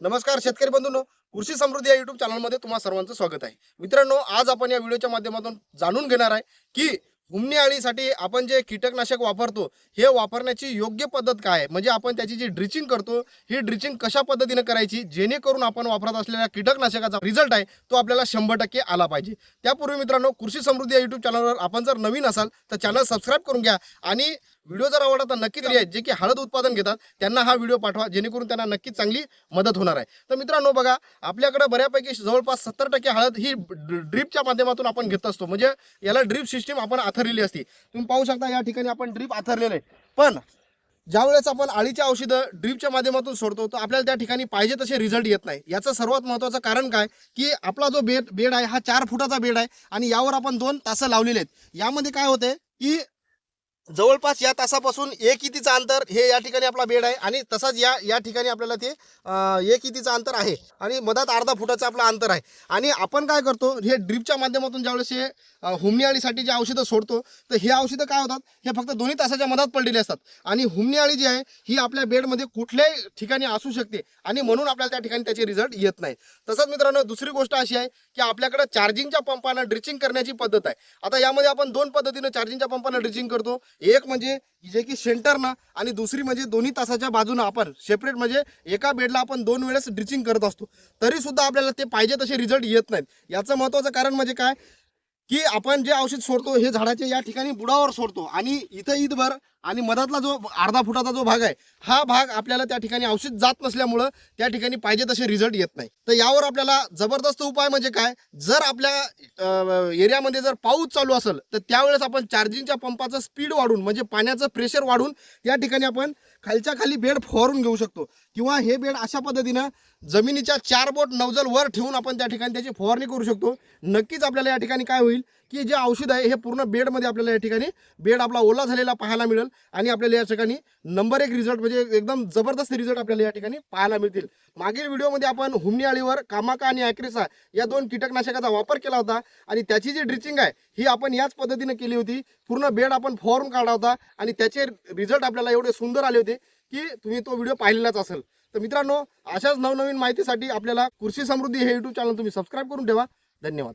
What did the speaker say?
नमस्कार शेतकरी बंधूंनो कृषी समृद्धी या युट्यूब चॅनलमध्ये तुम्हा सर्वांचं स्वागत आहे. मित्रांनो आज आपण या व्हिडिओच्या माध्यमातून जाणून घेणार आहे की हुमणी आळीसाठी आपण जे कीटकनाशक वापरतो हे वापरण्याची योग्य पद्धत काय आहे? म्हणजे आपण त्याची जी ड्रिचिंग करतो ही ड्रिचिंग कशा पद्धतीने करायची? जेणेकरून आपण वापरत असलेल्या कीटकनाशकाचा रिझल्ट आहे तो आपल्याला शंभर टक्के आला पाहिजे. त्यापूर्वी मित्रांनो कृषी समृद्धी या युट्यूब चॅनलवर आपण जर नवीन असाल तर चॅनल सबस्क्राईब करून घ्या आणि व्हिडिओ जर आवडला तर नक्कीच तरी आहेत जे की हळद उत्पादन घेतात त्यांना हा व्हिडिओ पाठवा जेणेकरून त्यांना नक्कीच चांगली मदत होणार आहे. तर मित्रांनो बघा आपल्याकडे बऱ्यापैकी जवळपास सत्तर टक्के हळद ही ड्रीपच्या माध्यमातून आपण घेत असतो. म्हणजे याला ड्रीप सिस्टीम आपण आथरलेली असते. तुम्ही पाहू शकता या ठिकाणी आपण ड्रीप आथरलेलं आहे. पण ज्यावेळेस आपण अळीच्या औषधं ड्रीपच्या माध्यमातून सोडतो तर आपल्याला त्या ठिकाणी पाहिजे तसे रिझल्ट येत नाही. याचं सर्वात महत्त्वाचं कारण काय? की आपला जो बेड बेड आहे हा चार फुटाचा बेड आहे आणि यावर आपण दोन तासं लावलेले आहेत. यामध्ये काय होते की जवळपास या तासापासून एक इतीचं अंतर हे या ठिकाणी आपला बेड आहे आणि तसाच या या ठिकाणी आपल्याला ते एक इतीचं अंतर आहे. आणि मधात अर्धा फुटाचं आपलं अंतर आहे. आणि आपण काय करतो हे ड्रीपच्या माध्यमातून ज्यावेळेस हे अं, हुमणी जे औषधं सोडतो तर हे औषधं काय होतात हे फक्त दोन्ही तासाच्या मधात पडलेले असतात. आणि हुमणी जी आहे ही आपल्या बेडमध्ये कुठल्याही ठिकाणी असू शकते आणि म्हणून आपल्याला त्या ठिकाणी त्याचे रिझल्ट येत नाही. तसंच मित्रांनो दुसरी गोष्ट अशी आहे की आपल्याकडे चार्जिंगच्या पंपानं ड्रिचिंग करण्याची पद्धत आहे. आता यामध्ये आपण दोन पद्धतीनं चार्जिंगच्या पंपानं ड्रिचिंग करतो. एक म्हणजे जे की शेंटरनं आणि दुसरी म्हणजे दोन्ही तासाच्या बाजूनं आपण सेपरेट म्हणजे एका बेडला आपण दोन वेळेस ड्रिचिंग करत असतो. तरी सुद्धा आपल्याला ते पाहिजे तसे रिझल्ट येत नाहीत. याचं महत्त्वाचं कारण म्हणजे काय? की आपण जे औषध सोडतो हे झाडाचे या ठिकाणी बुडावर सोडतो आणि इथं ईदभर आणि मधातला जो अर्धा फुटाचा जो भाग आहे हा भाग आपल्याला त्या ठिकाणी औषध जात नसल्यामुळं त्या ठिकाणी पाहिजे तसे रिझल्ट येत नाही. तर यावर आपल्याला जबरदस्त उपाय म्हणजे काय? जर आपल्या एरियामध्ये जर पाऊस चालू असेल तर त्यावेळेस आपण चार्जिंगच्या पंपाचं स्पीड वाढून म्हणजे पाण्याचं प्रेशर वाढून या ठिकाणी आपण खालच्या खाली बेड फवारून घेऊ शकतो. किंवा हे बेड अशा पद्धतीनं जमिनीच्या चार बोट नवजल वर ठेवून आपण त्या ठिकाणी त्याची फवारणी करू शकतो. नक्कीच आपल्याला या ठिकाणी काय होईल की जे औषध आहे हे पूर्ण बेडमध्ये आपल्याला या ठिकाणी बेड आपला ओला झालेला पाहायला मिळेल आणि आपल्याला या ठिकाणी नंबर एक रिझल्ट म्हणजे एकदम जबरदस्त रिझल्ट आपल्याला या ठिकाणी पाहायला मिळतील. मागील व्हिडिओमध्ये आपण हुमणी अळीवर कामाका आणि ॲक्रेसा या दोन कीटकनाशकाचा वापर केला होता आणि त्याची जी ड्रिचिंग आहे ही आपण याच पद्धतीने केली होती. पूर्ण बेड आपण फवारून काढला होता आणि त्याचे रिझल्ट आपल्याला एवढे सुंदर आले होते की तुम्ही तो व्हिडिओ पाहिलेलाच असेल. तर मित्रांनो अशाच नवनवीन माहितीसाठी आपल्याला कृषी समृद्धी हे युट्यूब चॅनल तुम्ही सबस्क्राईब करून ठेवा. धन्यवाद.